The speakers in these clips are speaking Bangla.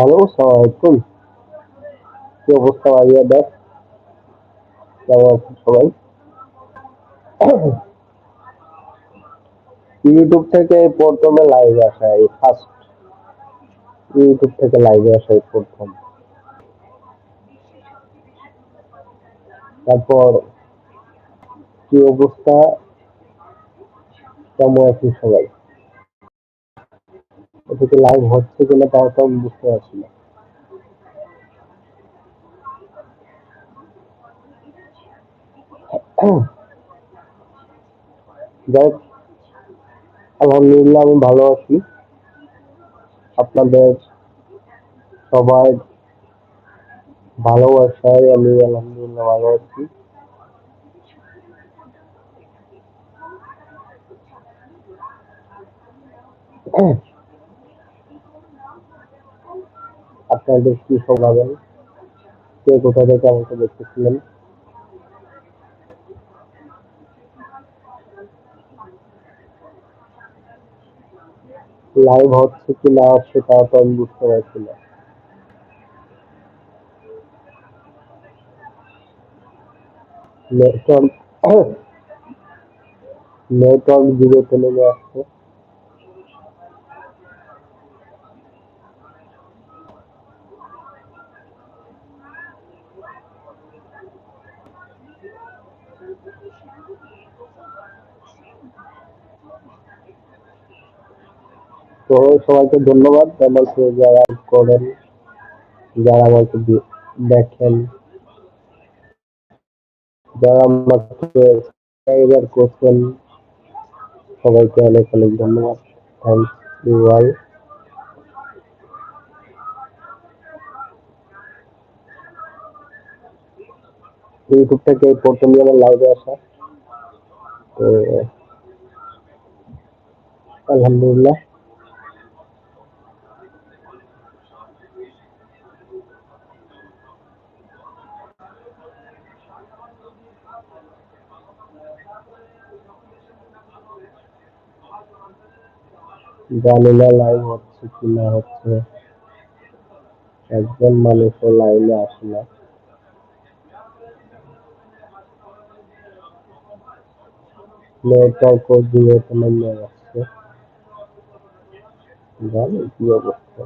হ্যালো সালামালাইকুম কি অবস্থা ভাইয়া, দেখ। কেমন আছেন সবাই? ইউটিউব থেকে প্রথমে লাইভে আসা, এই ফার্স্ট ইউটিউব থেকে লাইভে আসা এই প্রথম। তারপর কি অবস্থা? কেমন আছেন সবাই? ওদিকে লাইভ হচ্ছে কিনা তাও তো আমি বুঝতে পারছি না। যাই আলহামদুলিল্লাহ আমি ভালো আছি। আপনাদের সবাই ভালোবাসায় আমি আলহামদুলিল্লাহ ভালো আছি। আপনাদের কি কে কোথা থেকে আমাকে দেখতেছিলেন? লাইভ হচ্ছে কি না হচ্ছে তা তো আমি বুঝতে পারছি না। নেটওয়ার্ক নেটওয়ার্ক জিরোতে নেমে আসছে। তো সবাইকে ধন্যবাদ। আমাকে যারা করেন, যারা আমাকে দেখেন, যারা আমাকে সাবস্ক্রাইবার করছেন, সবাইকে অনেক অনেক ধন্যবাদ। থ্যাংকস ইউ অল ইউটিউব থেকে প্রথমে আমার লাইভে আসা। তো, আলহামদুলিল্লাহ। জানি না লাইভ হচ্ছে কি না হচ্ছে একজন মানুষও লাইনে আসে না। নেটওয়ার্কও জিরোতে নেমে যাচ্ছে জানি কি অবস্থা।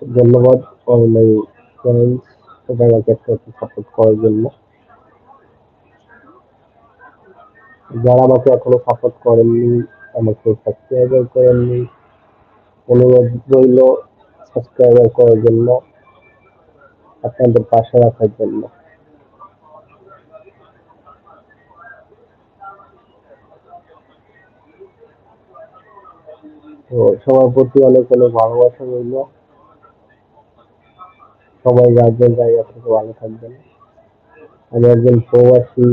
ধন্যবাদ মাই ফ্রেন্ডস সবাই আমাকে সাপোর্ট করার জন্য। যারা আমাকে এখনও সাপোর্ট করেননি, আমাকে সাবস্ক্রাইবার করেননি, অনুরোধ রইল সাবস্ক্রাইবার করার জন্য, আপনাদের পাশে রাখার জন্য। তো সবার প্রতি অনেক অনেক ভালোবাসা রইল। সবাই যার যার জায়গা থেকে ভালো থাকবেন। আমি একজন প্রবাসী,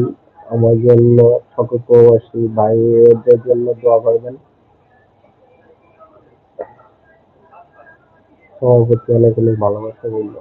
আমার জন্য সকল প্রবাসী ভাইদের জন্য দোয়া করবেন। সবার প্রতি অনেক অনেক ভালোবাসা রইল।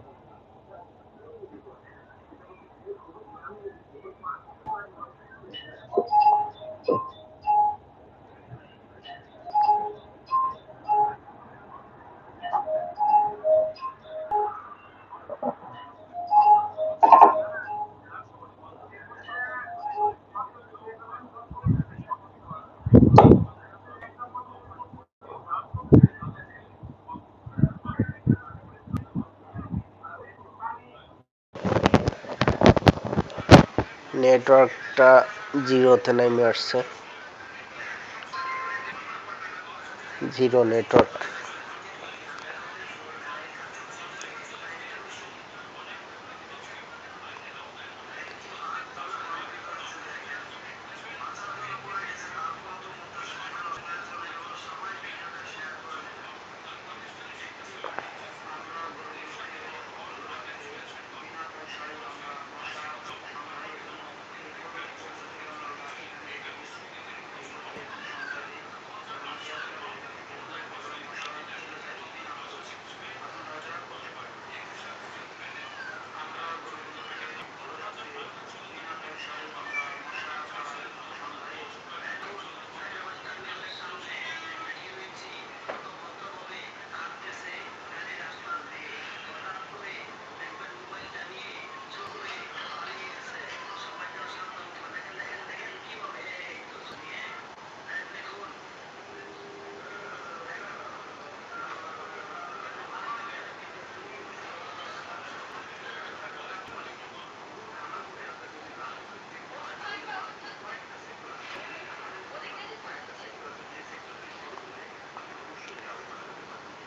নেটওয়ার্কটা জিরোতে নেমে আসছে। Zero network.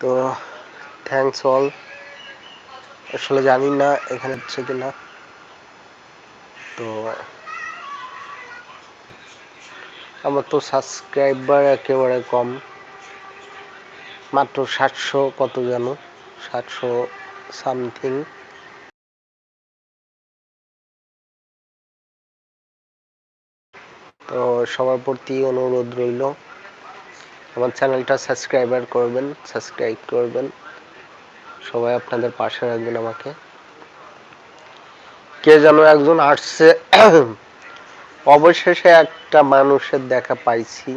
তো থ্যাংকস অল আসলে জানি না এখানে হচ্ছে কিনা। তো আমার তো সাবস্ক্রাইবার একেবারে কম। মাত্র সাতশো কত যেন সাতশো সামথিং তো সবার প্রতি অনুরোধ রইল। আমার চ্যানেলটা সাবস্ক্রাইবার করবেন, সাবস্ক্রাইব করবেন। সবাই আপনাদের পাশে রাখবেন আমাকে। কে যেন একজন আসছে। অবশেষে একটা মানুষের দেখা পাইছি।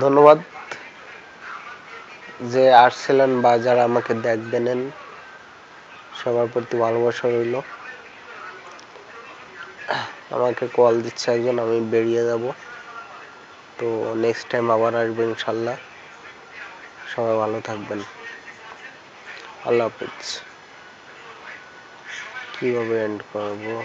ধন্যবাদ। যে আসছিলেন বা যারা আমাকে দেখবেন সবার প্রতি ভালোবাসা রইল। আমাকে কল দিচ্ছে একজন, আমি বেরিয়ে যাব। তো নেক্সট টাইম আবার আসব ইনশাল্লাহ। সবাই ভালো থাকবেন। আল্লাহ হাফিজ। কীভাবে এন্ড করব?